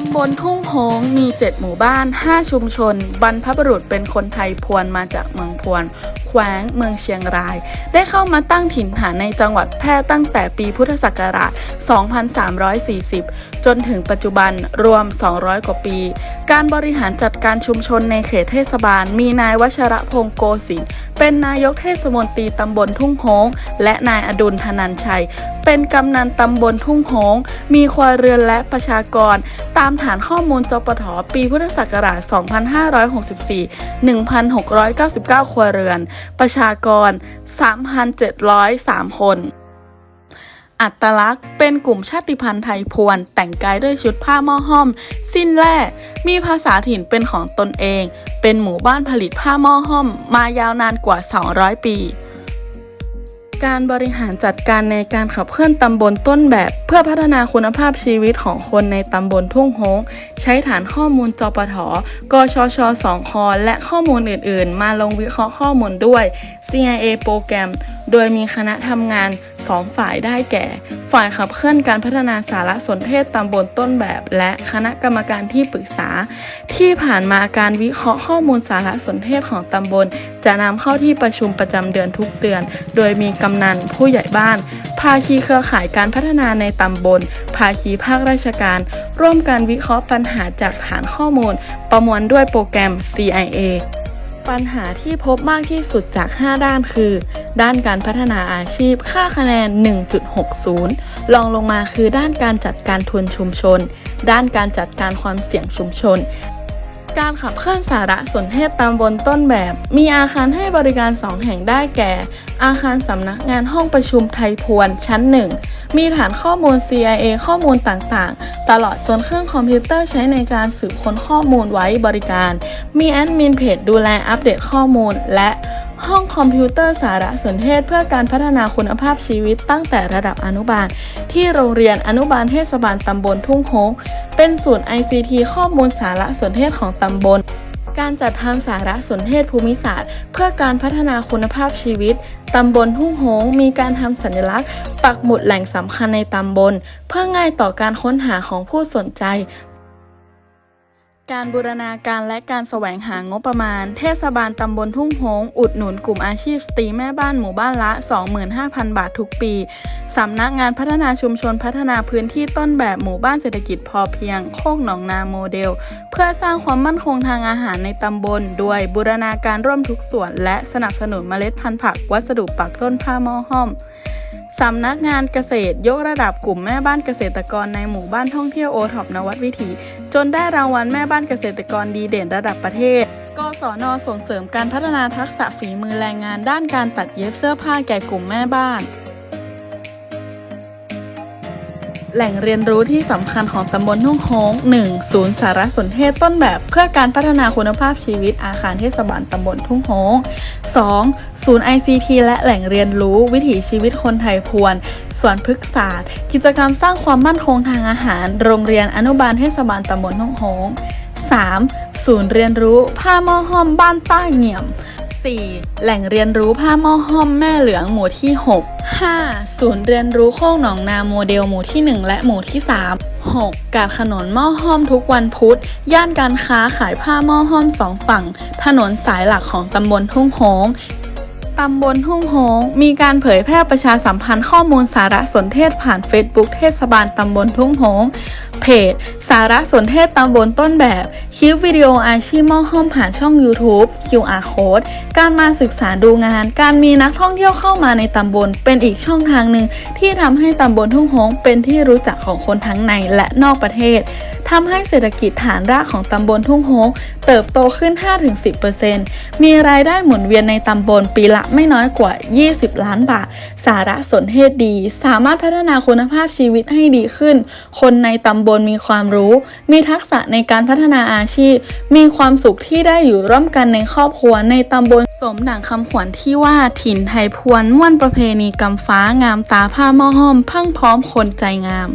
ตำบลทุ่งโฮงมี 7 หมู่บ้าน 5 ชุมชน บรรพบุรุษเป็นคนไทยพวนมาจากเมืองพวนแขวงเมืองเชียงราย ได้เข้ามาตั้งถิ่นฐานในจังหวัดแพร่ตั้งแต่ปีพุทธศักราช 2340 จนถึงปัจจุบันรวม 200 กว่าปี การบริหารจัดการชุมชนในเขตเทศบาล มีนายวัชระพงโกสิงเป็นนายกเทศมนตรีตำบลทุ่งโฮงและนายอดุลธนันชัย เป็นกำนันตำบลทุ่งโฮงมีครัวเรือนและประชากร ตามฐานข้อมูลจปทปีพุทธศักราช 2564 1,699 ครัวเรือน ประชากร 3,703 คน อัตลักษณ์เป็นกลุ่มชาติพันธุ์ไทยพวน แต่งกายด้วยชุดผ้าหม้อห้อม สิ้นแร่มีภาษาถิ่นเป็นของตนเอง เป็นหมู่บ้านผลิตผ้าหม้อห้อม มายาวนานกว่า 200 ปี การบริหารจัดการในการขับเคลื่อนตำบลต้นแบบ เพื่อพัฒนาคุณภาพชีวิตของคนในตำบลทุ่งโฮงใช้ฐานข้อมูลจปทกชชสองคและข้อมูลอื่น ๆ มาลงวิเคราะห์ข้อมูลด้วย CIA โปรแกรม โดยมีคณะทำงานสองฝ่ายได้แก่ ฝ่ายขับเคลื่อนการพัฒนาสารสนเทศตำบลต้นแบบ และคณะกรรมการที่ปรึกษา ที่ผ่านมาการวิเคราะห์ข้อมูลสารสนเทศของตำบล จะนำเข้าที่ประชุมประจำเดือนทุกเดือน โดยมีกำนันผู้ใหญ่บ้าน ภาคีเครือข่ายการพัฒนาในตำบล ภาคีภาคราชการ ร่วมกันวิเคราะห์ปัญหาจากฐานข้อมูล ประมวลด้วยโปรแกรม CIA ปัญหาที่พบมากที่สุดจาก 5 ด้านคือ ด้านการพัฒนาอาชีพค่าคะแนน 1.60 รองลงมาคือด้านการจัดการทุนชุมชน ด้านการจัดการความเสี่ยงชุมชน การขับเคลื่อนสารสนเทศตำบลต้นแบบ มีอาคารให้บริการ 2 แห่งได้แก่ อาคารสำนักงานห้องประชุมไทยพวนชั้น 1 มีฐานข้อมูล CIA ข้อมูลต่างๆ ตลอดจนเครื่องคอมพิวเตอร์ใช้ในการสืบค้นข้อมูลไว้บริการ มีแอดมินเพจดูแลอัปเดตข้อมูล และห้องคอมพิวเตอร์สารสนเทศเพื่อการพัฒนาคุณภาพชีวิตตั้งแต่ระดับอนุบาล ที่โรงเรียนอนุบาลเทศบาลตำบลทุ่งโฮงเป็นศูนย์ ICT ข้อมูลสารสนเทศของตำบล การจัดทำสารสนเทศภูมิศาสตร์ เพื่อการพัฒนาคุณภาพชีวิต ตำบลทุ่งโหง มีการทำสัญลักษณ์ ปักหมุดแหล่งสำคัญในตำบล เพื่อง่ายต่อการค้นหาของผู้สนใจ การบูรณาการและการแสวงหางบประมาณ เทศบาลตำบลทุ่งโฮงอุดหนุนกลุ่มอาชีพสตรีแม่บ้านหมู่บ้านละ 25,000 บาททุกปี สำนักงานพัฒนาชุมชนพัฒนาพื้นที่ต้นแบบหมู่บ้านเศรษฐกิจพอเพียง โคกหนองนาโมเดล เพื่อสร้างความมั่นคงทางอาหารในตำบล ด้วยบูรณาการร่วมทุกส่วน และสนับสนุนเมล็ดพันธุ์ผัก วัสดุปักต้นผ้าหม้อห้อม สำนักงานเกษตรยกระดับกลุ่มแม่บ้านเกษตรกรในหมู่บ้านท่องเที่ยวโอท็อปนวัดวิถี จนได้รางวัลแม่บ้านเกษตรกรดีเด่นระดับประเทศกศนส่งเสริมการพัฒนาทักษะฝีมือแรงงานด้านการตัดเย็บเสื้อผ้าแก่กลุ่มแม่บ้าน แหล่งเรียนรู้ที่สำคัญของตำบลทุ่งโฮง 1. ศูนย์สารสนเทศต้นแบบ เพื่อการพัฒนาคุณภาพชีวิตอาคารเทศบาลตำบลทุ่งโฮง 2. ศูนย์ ICT และแหล่งเรียนรู้วิถีชีวิตคนไทยพวนสวนพฤกษศาสตร์ กิจกรรมสร้างความมั่นคงทางอาหาร โรงเรียนอนุบาลเทศบาลตำบลทุ่งโฮง 3. ศูนย์เรียนรู้ผ้าหม้อห้อมบ้านป้าเงี่ยม 4. แหล่งเรียนรู้ผ้าหม้อห้อมแม่เหลืองหมู่ที่ 6 5. ศูนย์เรียนรู้โคกหนองนาโมเดลหมู่ที่ 1 และหมู่ที่ 3 6. การขนนหม้อห้อมทุกวันพุธ ย่านการค้าขายผ้าหม้อห้อมสองฝั่ง ถนนสายหลักของตำบลทุ่งโฮงตำบลทุ่งโฮงมีการเผยแพร่ประชาสัมพันธ์ข้อมูลสารสนเทศผ่าน Facebook เทศบาลตำบลทุ่งโฮง เพจ สารสนเทศตำบลต้นแบบ คลิปวิดีโออาชีพมอห้อมผ่านช่อง YouTube QR Code การมาศึกษาดูงาน การมีนักท่องเที่ยวเข้ามาในตำบล เป็นอีกช่องทางหนึ่งที่ทำให้ตำบลทุ่งหงเป็นที่รู้จักของคนทั้งในและนอกประเทศ ทำให้เศรษฐกิจฐานรากของตำบลทุ่งโฮงเติบโตขึ้น 5-10%มีรายได้หมุนเวียนในตำบลปีละไม่น้อยกว่า 20 ล้านบาท สารสนเทศดี สามารถพัฒนาคุณภาพชีวิตให้ดีขึ้น คนในตำบลมีความรู้ มีทักษะในการพัฒนาอาชีพ มีความสุขที่ได้อยู่ร่วมกันในครอบครัวในตำบลสมดังคำขวัญที่ว่าถิ่นไทยพวนม่วนประเพณีกำฟ้างามตาผ้าหม้อห้อมพังพร้อมคนใจงาม